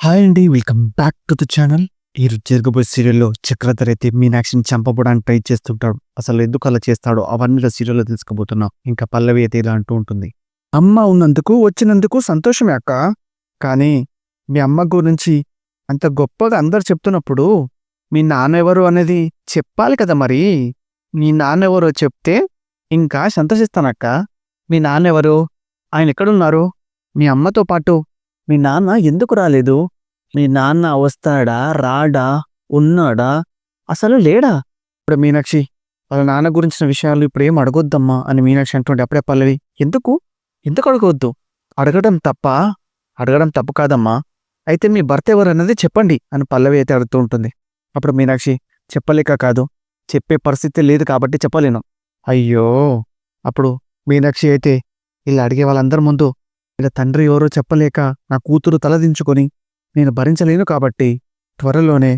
Hi అండి welcome back to the channel. ఈ జరగబోయే సీరియల్లో చక్రధర్ అయితే మీనాక్షిని చంపబడానికి ట్రై చేస్తుంటాడు. అసలు ఎందుకు అలా చేస్తాడో అవన్నీ సీరియల్లో తెలుసుకోబోతున్నాం. ఇంకా పల్లవి అయితే ఇలా అంటూ ఉంటుంది. అమ్మ ఉన్నందుకు వచ్చినందుకు సంతోషమే అక్క. కానీ మీ అమ్మ గురించి అంత గొప్పగా అందరు చెప్తున్నప్పుడు మీ నాన్న ఎవరు అనేది చెప్పాలి కదా మరి? మీ నాన్న ఎవరో చెప్తే ఇంకా సంతోషిస్తానక్క. మీ నాన్న ఎవరు? ఆయన ఎక్కడున్నారు? మీ అమ్మతో పాటు మీ నాన్న ఎందుకు రాలేదు? మీ నాన్న వస్తాడా? రాడా? ఉన్నాడా? అసలు లేడా? ఇప్పుడు మీనాక్షి వాళ్ళ నాన్న గురించిన విషయాలు ఇప్పుడు ఏం అడగొద్దమ్మా అని మీనాక్షి అంటుండే అప్పుడే పల్లవి ఎందుకు? ఎందుకు అడగవద్దు అడగడం తప్ప? అడగడం తప్పు కాదమ్మా. అయితే మీ భర్త ఎవరు అన్నది చెప్పండి అని పల్లవి అయితే అడుగుతూ ఉంటుంది. అప్పుడు మీనాక్షి చెప్పలేక కాదు. చెప్పే పరిస్థితి లేదు కాబట్టి చెప్పలేను. అయ్యో! అప్పుడు మీనాక్షి అయితే ఇలా అడిగే వాళ్ళందరి ముందు ఇక తండ్రి ఎవరో చెప్పలేక నా కూతురు తలదించుకొని నేను భరించలేను కాబట్టి త్వరలోనే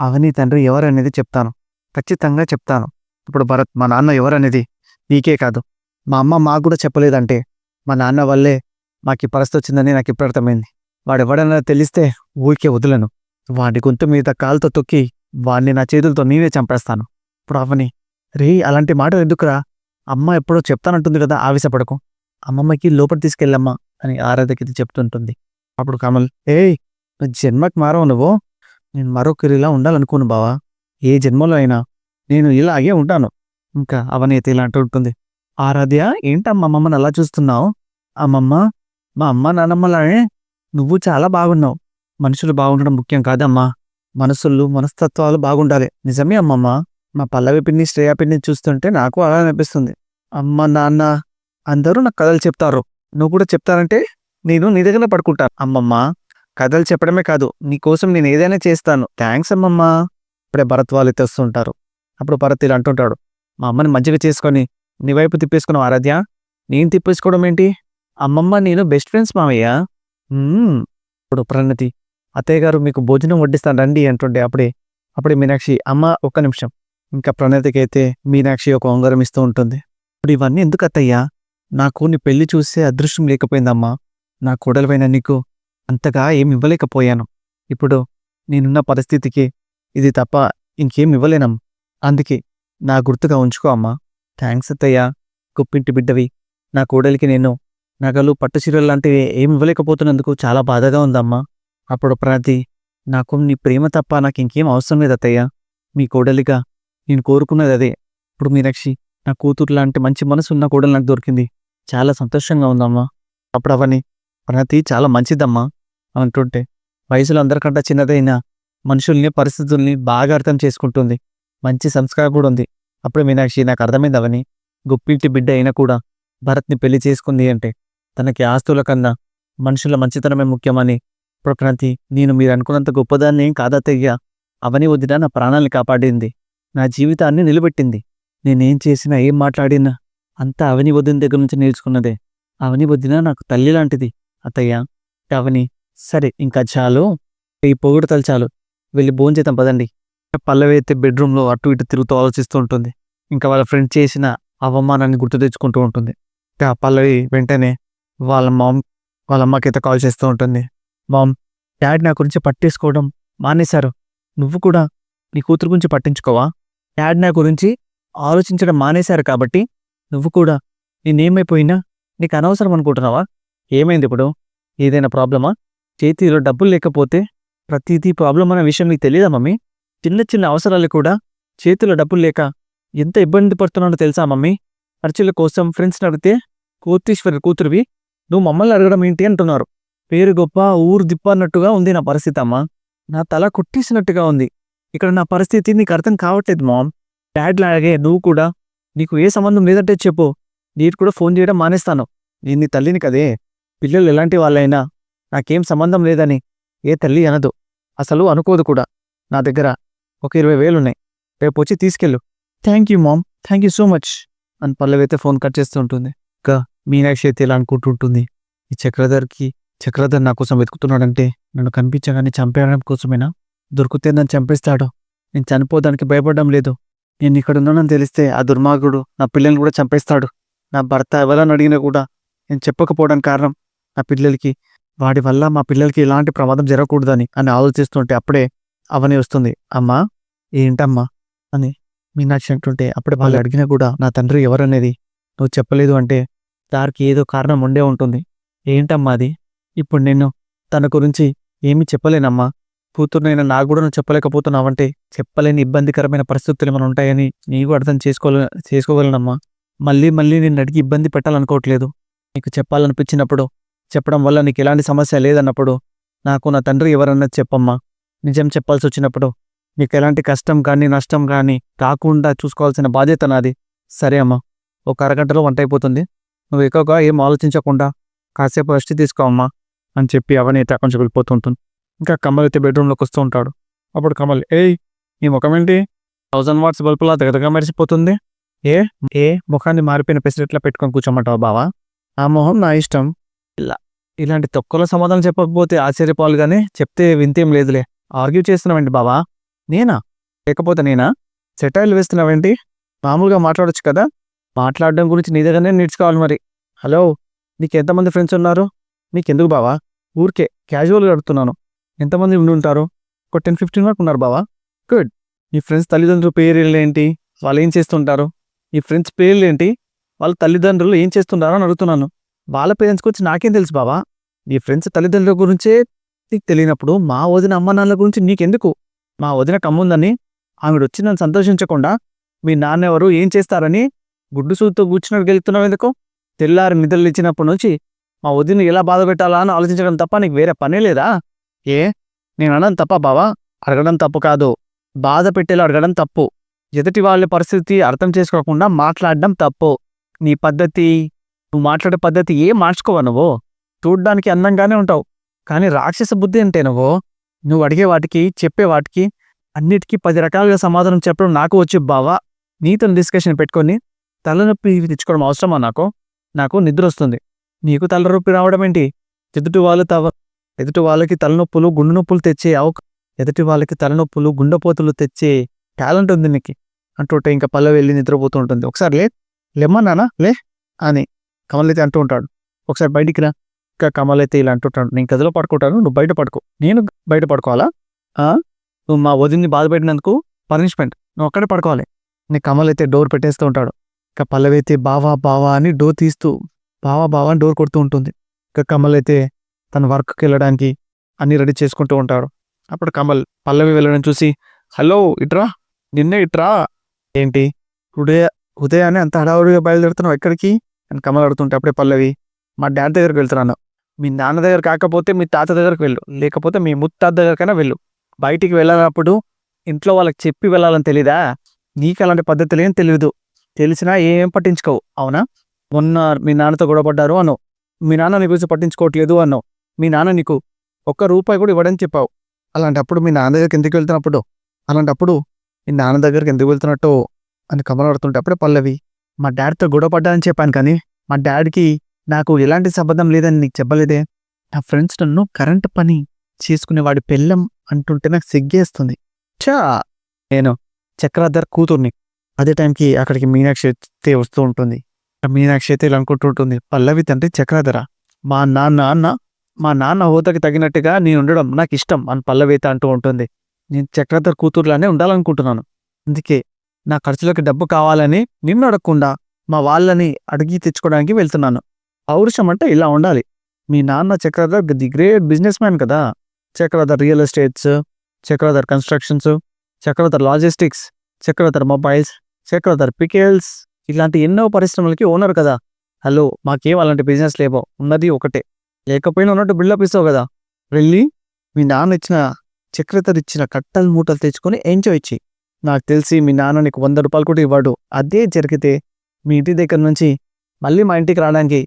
అవని తండ్రి ఎవరనేది చెప్తాను. ఖచ్చితంగా చెప్తాను. ఇప్పుడు భరత్ మా నాన్న ఎవరనేది నీకే కాదు. మా అమ్మ మాకు కూడా చెప్పలేదంటే మా నాన్న వల్లే మాకు ఈ పరిస్థితి వచ్చిందని నాకు ఇప్పుడు అర్థమైంది. వాడు ఎవడన్నా తెలిస్తే ఊరికే వదలను. వాడి గొంతు మీద కాలుతో తొక్కి వాడిని నా చేతులతో నేనే చంపేస్తాను. ఇప్పుడు అవని రే అలాంటి మాట ఎందుకురా? అమ్మ ఎప్పుడో చెప్తానంటుంది కదా ఆవేశపడకు. అమ్మమ్మకి లోపల తీసుకెళ్ళమ్మా. అని ఆరాధకి చెప్తుంటుంది. అప్పుడు కమల్ ఏయ్ నువ్వు జన్మకి మారవు నువ్వు. నేను మరొకరిలా ఉండాలనుకోను బావా. ఏ జన్మలో అయినా నేను ఇలాగే ఉంటాను. ఇంకా అవని ఇలా అంటూ ఉంటుంది. ఆరాధ్య ఏంటమ్మా అమ్మమ్మని అలా చూస్తున్నావు? అమ్మమ్మ మా అమ్మ నాన్నమ్మలానే నువ్వు చాలా బాగున్నావు. మనుషులు బాగుండడం ముఖ్యం కాదమ్మా. మనసులు మనస్తత్వాలు బాగుండాలి. నిజమే అమ్మమ్మ. మా పల్లవి పిన్ని శ్రేయా పిన్ని చూస్తుంటే నాకు అలా అనిపిస్తుంది. అమ్మ నాన్న అందరూ నాకు కథలు చెప్తారు. నువ్వు కూడా చెప్తానంటే నేను నీ దగ్గర పడుకుంటాను. అమ్మమ్మ కథలు చెప్పడమే కాదు నీకోసం నేను ఏదైనా చేస్తాను. థ్యాంక్స్ అమ్మమ్మ. ఇప్పుడే భరత్ వాళ్ళు తెస్తుంటారు అప్పుడు భరత్ ఇలా అంటుంటాడు మా అమ్మని మంచిగా చేసుకొని నీ వైపు తిప్పేసుకున్నావు ఆరాధ్య? నేను తిప్పేసుకోవడం ఏంటి? అమ్మమ్మ నేను బెస్ట్ ఫ్రెండ్స్ మావయ్య. ఇప్పుడు ప్రణతి అత్తయ్య గారు మీకు భోజనం వడ్డిస్తాను రండి అంటుండే అప్పుడే అప్పుడే మీనాక్షి అమ్మ ఒక్క నిమిషం. ఇంకా ప్రణతికి అయితే మీనాక్షి ఒక ఉంగరం ఇస్తూ ఉంటుంది. ఇప్పుడు ఇవన్నీ ఎందుకు అత్తయ్యా? నాకు నీ పెళ్ళి చూసే అదృష్టం లేకపోయిందమ్మా. నా కోడలివైన నీకు అంతగా ఏం ఇవ్వలేకపోయాను ఇప్పుడు నేనున్న పరిస్థితికి ఇది తప్ప ఇంకేం ఇవ్వలేనం అందుకే నా గుర్తుగా ఉంచుకో అమ్మా. థ్యాంక్స్ అత్తయ్యా. కుప్పింటి బిడ్డవి. నా కోడలికి నేను నగలు పట్టుచీరలు లాంటివి ఏం ఇవ్వలేకపోతున్నందుకు చాలా బాధగా ఉందమ్మా. అప్పుడు ప్రణతి నాకు నీ ప్రేమ తప్ప నాకు ఇంకేం అవసరం లేదు అత్తయ్య మీ కోడలిగా నేను కోరుకున్నది అదే. ఇప్పుడు మీనాక్షి నా కూతురు లాంటి మంచి మనసు ఉన్న కోడలు నాకు దొరికింది. చాలా సంతోషంగా ఉందమ్మా. అప్పుడు అవని ప్రణతి చాలా మంచిదమ్మా అంటుంటే. వయసులో అందరికంటే చిన్నదైన మనుషుల్ని పరిస్థితుల్ని బాగా అర్థం చేసుకుంటుంది. మంచి సంస్కారం కూడా ఉంది. అప్పుడు మీనాక్షి నాకు అర్థమైంది అవని గుప్పింటి బిడ్డ అయినా కూడా భరత్ని పెళ్ళి చేసుకుంది అంటే తనకి ఆస్తుల కన్నా మనుషుల మంచితనమే ముఖ్యమని ఇప్పుడు ప్రణతి నేను మీరు అనుకున్నంత గొప్పదాన్ని ఏం కాదత్తయ్యా. అవని వదిన నా ప్రాణాల్ని కాపాడింది. నా జీవితాన్ని నిలబెట్టింది. నేనేం చేసినా ఏం మాట్లాడినా అంతా అవని వదిన దగ్గర నుంచి నేర్చుకున్నదే. అవని వదిన నాకు తల్లి లాంటిది. అత్తయ్య అవని సరే ఇంకా చాలు. ఈ పొగుడుతలు చాలు. వెళ్ళి భోంచేతం పదండి. పల్లవి అయితే బెడ్రూమ్లో అటు ఇటు తిరుగుతూ ఆలోచిస్తూ ఉంటుంది. ఇంకా వాళ్ళ ఫ్రెండ్ చేసిన అవమానాన్ని గుర్తు తెచ్చుకుంటూ ఉంటుంది. ఇంకా పల్లవి వెంటనే వాళ్ళ మామ్ వాళ్ళ అమ్మకైతే కాల్ చేస్తూ ఉంటుంది. మామ్ డాడీ నా గురించి పట్టేసుకోవడం మానేశారు. నువ్వు కూడా నీ కూతురు గురించి పట్టించుకోవా? డాడ్ నా గురించి ఆలోచించడం మానేశారు కాబట్టి నువ్వు కూడా నేనేమైపోయినా నీకు అనవసరం అనుకుంటున్నావా ఏమైంది ఇప్పుడు? ఏదైనా ప్రాబ్లమా? చేతిలో డబ్బులు లేకపోతే ప్రతిదీ ప్రాబ్లం అనే విషయం నీకు తెలియదా మమ్మీ? చిన్న చిన్న అవసరాలు కూడా చేతిలో డబ్బులు లేక ఎంత ఇబ్బంది పడుతున్నానో తెలుసా మమ్మీ? ఖర్చుల కోసం ఫ్రెండ్స్ని అడిగితే కోతీశ్వరి కూతురువి నువ్వు మమ్మల్ని అడగడం ఏంటి? అంటున్నారు. పేరు గొప్ప ఊరు దిప్ప అన్నట్టుగా ఉంది నా పరిస్థితి అమ్మా. నా తల కుట్టేసినట్టుగా ఉంది. ఇక్కడ నా పరిస్థితి నీకు అర్థం కావట్లేదు మామ్. డాడ్ లాగే నువ్వు కూడా నీకు ఏ సంబంధం లేదంటే చెప్పు. నీకు కూడా ఫోన్ చేయడం మానేస్తాను. నేను నీ తల్లిని కదే. పిల్లలు ఎలాంటి వాళ్ళైనా నాకేం సంబంధం లేదని ఏ తల్లి అనదు. అసలు అనుకోదు కూడా. నా దగ్గర ఒక ఇరవై వేలున్నాయి రేపు వచ్చి తీసుకెళ్ళు. Thank you ma'am. Thank you so much. అని పల్లవైతే ఫోన్ కట్ చేస్తూ ఉంటుంది. ఇంకా మీనాక్షి అయితే ఇలా అనుకుంటుంటుంది ఈ చక్రధర్కి చక్రధర్ నా కోసం వెతుకుతున్నాడంటే నన్ను కనిపించగానే చంపేయడం కోసమేనా? దొరికితే నన్ను చంపేస్తాడు. నేను చనిపోదానికి భయపడడం లేదు. నేను ఇక్కడ ఉన్నానని తెలిస్తే ఆ దుర్మార్గుడు నా పిల్లల్ని కూడా చంపేస్తాడు. నా భర్త ఎవరని అడిగినా కూడా నేను చెప్పకపోవడానికి కారణం నా పిల్లలకి వాడి వల్ల మా పిల్లలకి ఎలాంటి ప్రమాదం జరగకూడదని అని ఆలోచిస్తుంటే అప్పుడే అవని వస్తుంది. అమ్మా ఏంటమ్మా? అని మీనాక్షి అంటుంటే అప్పుడే వాళ్ళు అడిగినా కూడా నా తండ్రి ఎవరనేది నువ్వు చెప్పలేదు అంటే దానికి ఏదో కారణం ఉండే ఉంటుంది. ఏంటమ్మా అది? ఇప్పుడు నేను తన గురించి ఏమీ చెప్పలేనమ్మా. కూతురునైనా నాకు కూడా నువ్వు చెప్పలేకపోతున్నావంటే చెప్పలేని ఇబ్బందికరమైన పరిస్థితులు ఏమైనా ఉంటాయని నీకు అర్థం చేసుకోలే చేసుకోగలనమ్మా. మళ్ళీ మళ్ళీ నేను అడిగి ఇబ్బంది పెట్టాలనుకోవట్లేదు. నీకు చెప్పాలనిపించినప్పుడు చెప్పడం వల్ల నీకు ఎలాంటి సమస్య లేదన్నప్పుడు నాకు నా తండ్రి ఎవరన్నది చెప్పమ్మా. నిజం చెప్పాల్సి వచ్చినప్పుడు నీకు ఎలాంటి కష్టం కానీ నష్టం కానీ రాకుండా చూసుకోవాల్సిన బాధ్యత నాది. సరే అమ్మా ఒక అరగంటలో వంట అయిపోతుంది. నువ్వు ఎక్కువగా ఏం ఆలోచించకుండా కాసేపు రెస్ట్ తీసుకో అమ్మా అని చెప్పి అవన్నీ కొంచెం వెళ్ళిపోతుంటుంది ఇంకా కమల్ అయితే బెడ్రూమ్లోకి వస్తూ ఉంటాడు. అప్పుడు కమల్ ఏయ్ ఈ ముఖం ఏంటి? థౌజండ్ వాట్స్ బల్బులా దగ్గరగా మెరిసిపోతుంది. ఏ ఏ ముఖాన్ని మారిపోయిన పెసిరెట్లా పెట్టుకొని కూర్చోమంటావా బావా? ఆ మొహం నా ఇష్టం. ఇలా ఇలాంటి తొక్కల సమాధానం చెప్పకపోతే ఆశ్చర్యపోవాలి కానీ చెప్తే వింతేం లేదులే. ఆర్గ్యూ చేస్తున్నావేంటి బావా? నేనా? లేకపోతే నేనా? సెటైల్ వేస్తున్నావేంటి? మామూలుగా మాట్లాడొచ్చు కదా? మాట్లాడడం గురించి నీ దగ్గరనే నేర్చుకోవాలి మరి. హలో నీకు ఎంతమంది ఫ్రెండ్స్ ఉన్నారు? నీకెందుకు బావా? ఊరికే క్యాజువల్గా అడుగుతున్నాను. ఎంతమంది ఉండి ఉంటారు ఒక టెన్ ఫిఫ్టీన్ వరకు ఉన్నారు బావా. గుడ్. నీ ఫ్రెండ్స్ తల్లిదండ్రుల పేర్లు ఏంటి? వాళ్ళు ఏం చేస్తుంటారు? నీ ఫ్రెండ్స్ పేర్లు ఏంటి? వాళ్ళ తల్లిదండ్రులు ఏం చేస్తుంటారో అని అడుగుతున్నాను. వాళ్ళ పేరెంట్స్ గురించి నాకేం తెలుసు బావా? నీ ఫ్రెండ్స్ తల్లిదండ్రుల గురించే నీకు తెలియనప్పుడు మా వదిన అమ్మ నాన్నల గురించి నీకెందుకు? మా వదిన కమ్ముందని ఆవిడ వచ్చి నన్ను సంతోషించకుండా మీ నాన్న ఎవరు ఏం చేస్తారని గుడ్డు సూతో కూర్చున్నట్టు గెలుతున్నావు ఎందుకు? తెల్లారి నిద్రలు ఇచ్చినప్పటి నుంచి మా వదిన ఎలా బాధ పెట్టాలా అని ఆలోచించడం తప్ప నీకు వేరే పనే లేదా? ఏ? నేను అనడం తప్ప బావా? అడగడం తప్పు కాదు. బాధ పెట్టేలా అడగడం తప్పు. ఎదుటి వాళ్ళ పరిస్థితి అర్థం చేసుకోకుండా మాట్లాడడం తప్పు. నీ పద్ధతి నువ్వు మాట్లాడే పద్ధతి ఏం మార్చుకోవా నువ్వు? చూడ్డానికి అందంగానే ఉంటావు. కానీ రాక్షస బుద్ధి అంటే నువ్వు? నువ్వు అడిగే వాటికి చెప్పే వాటికి అన్నిటికీ పది రకాలుగా సమాధానం చెప్పడం నాకు వచ్చి బావా. నీతో డిస్కషన్ పెట్టుకొని తలనొప్పి తెచ్చుకోవడం అవసరమా నాకు? నాకు నిద్ర వస్తుంది. నీకు తలనొప్పి రావడం ఏంటి? ఎదుటి వాళ్ళు తవ ఎదుటి వాళ్ళకి తలనొప్పులు గుండె నొప్పులు తెచ్చే అవక ఎదుటి వాళ్ళకి తలనొప్పులు గుండెపోతులు తెచ్చే టాలెంట్ ఉంది నీకు. అంటుంటే ఇంకా పల్లె వెళ్ళి నిద్రపోతూ ఉంటుంది. ఒకసారి లే లెమ్మన్నానా లే అని కమలైతే అంటూ ఉంటాడు. ఒకసారి బయటికి రా. ఇంకా కమల్ అయితే ఇలా అంటుంటాడు. నేను గదిలో పడుకుంటాను నువ్వు బయట పడుకో. నేను బయట పడుకోవాలా? నువ్వు మా వదిని బాధ పెట్టినందుకు పనిష్మెంట్. నువ్వు అక్కడే పడుకోవాలి. నీ కమల్ అయితే డోర్ పెట్టేస్తూ ఉంటాడు. ఇంకా పల్లవి అయితే బావా బావా అని డోర్ తీస్తూ బావా బావా అని డోర్ కొడుతూ ఉంటుంది. ఇంకా కమల్ అయితే తన వర్క్కి వెళ్ళడానికి అన్ని రెడీ చేసుకుంటూ ఉంటాడు. అప్పుడు కమల్ పల్లవి వెళ్ళడం చూసి హలో ఇట్రా? నిన్నే ఇట్రా? ఏంటి? ఉదయ ఉదయాన్నే అంత హడావుడిగా బయలుదేరుతున్నావు ఎక్కడికి? అని కమల్ అడుగుతుంటే అప్పుడే పల్లవి మా డాడ్ దగ్గరికి వెళ్తున్నాను. మీ నాన్న దగ్గర కాకపోతే మీ తాత దగ్గరికి వెళ్ళు. లేకపోతే మీ ముత్తాత దగ్గరకైనా వెళ్ళు. బయటికి వెళ్ళినప్పుడు ఇంట్లో వాళ్ళకి చెప్పి వెళ్ళాలని తెలీదా? నీకు అలాంటి పద్ధతులు ఏం తెలియదు తెలిసినా ఏం పట్టించుకోవు. అవునా? మొన్న మీ నాన్నతో గొడవపడ్డారు అన్నావు. మీ నాన్న నీ గురించి పట్టించుకోవట్లేదు అన్నావు. మీ నాన్న నీకు ఒక్క రూపాయి కూడా ఇవ్వడని చెప్పావు. అలాంటప్పుడు మీ నాన్న దగ్గరికి ఎందుకు వెళ్తున్నప్పుడు? అలాంటప్పుడు మీ నాన్న దగ్గరికి ఎందుకు వెళ్తున్నట్టు? అని కమలాడుతుంటే అప్పుడే పల్లవి మా డాడీతో గొడవపడ్డా అని చెప్పాను కానీ మా డాడీకి నాకు ఎలాంటి సంబంధం లేదని నీకు చెప్పలేదే. నా ఫ్రెండ్స్ నన్ను కరెంట్ పని చేసుకునే వాడి పెళ్ళం అంటుంటే నాకు సిగ్గేస్తుంది. చా నేను చక్రాధర్ కూతుర్ని. అదే టైంకి అక్కడికి మీనాక్షి అయితే వస్తూ ఉంటుంది. మీనాక్షి అయితే ఇలా అనుకుంటుంటుంది పల్లవి తండ్రి చక్రాధర? మా నాన్న అన్న మా నాన్న హోతకి తగినట్టుగా నేను ఉండడం నాకు ఇష్టం అని పల్లవేత అంటూ ఉంటుంది. నేను చక్రధర్ కూతురులానే ఉండాలనుకుంటున్నాను. అందుకే నా ఖర్చులకు డబ్బు కావాలని నిన్ను అడగకుండా మా వాళ్ళని అడిగి తెచ్చుకోవడానికి వెళ్తున్నాను. పౌరుషం అంటే ఇలా ఉండాలి. మీ నాన్న Chakradhar the great businessman కదా. Chakradhar real estates Chakradhar constructions Chakradhar logistics Chakradhar mobiles Chakradhar pickles ఇలాంటి ఎన్నో పరిశ్రమలకి ఓనర్ కదా. హలో మాకేం అలాంటి బిజినెస్ లేవో ఉన్నది ఒకటే. లేకపోయినా ఉన్నట్టు బిల్డప్ ఇస్తావు కదా. వెళ్ళి మీ నాన్న ఇచ్చిన చక్రతర్ ఇచ్చిన కట్టలు మూటలు తెచ్చుకొని ఎంజాయ్ ఇచ్చి నాకు తెలిసి మీ నాన్న నీకు వంద రూపాయలు కూడా ఇవ్వడు. అదే జరిగితే మీ ఇంటి దగ్గర నుంచి మళ్ళీ మా ఇంటికి రావడానికి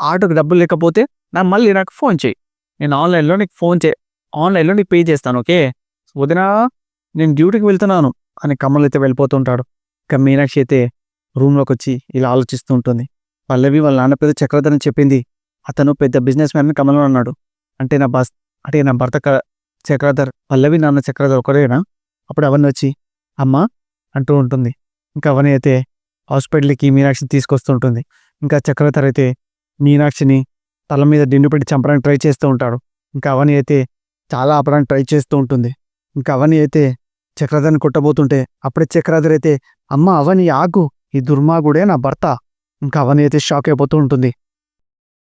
ఆటోకి డబ్బులు లేకపోతే నా మళ్ళీ నాకు ఫోన్ చేయి. నేను ఆన్లైన్లో నీకు ఫోన్ చే ఆన్లైన్లో నీకు పే చేస్తాను ఓకే? వదినా నేను డ్యూటీకి వెళ్తున్నాను అని కమల్ అయితే వెళ్ళిపోతుంటాడు. ఇక మీనాక్షి అయితే రూమ్లోకి వచ్చి ఇలా ఆలోచిస్తూ ఉంటుంది. పల్లవి వాళ్ళ నాన్న పేరు చక్రధర్ అని చెప్పింది. అతను పెద్ద బిజినెస్ మ్యాన్ కమలం అన్నాడు. అంటే నా బస్ అంటే నా భర్త క- చక్రధర్ పల్లవి నాన్న చక్రధర్ ఒకరేనా? అప్పుడు అవన్నీ వచ్చి అమ్మ అంటూ ఉంటుంది. ఇంకా అవన్నీ అయితే హాస్పిటల్కి మీనాక్షిని తీసుకొస్తుంటుంది ఇంకా చక్రధర్ అయితే మీనాక్షిని తల మీద దిండు పెట్టి చంపడానికి ట్రై చేస్తూ ఉంటాడు. ఇంకా అవని అయితే చాలా ఆపడానికి ట్రై చేస్తూ ఉంటుంది. ఇంకా అవన్నీ అయితే చక్రధర్ని కొట్టబోతుంటే అప్పుడే చక్రధర్ అయితే అమ్మ అవని ఆగు ఈ దుర్మాగుడే నా భర్త. ఇంకా అవని అయితే షాక్ అయిపోతూ ఉంటుంది.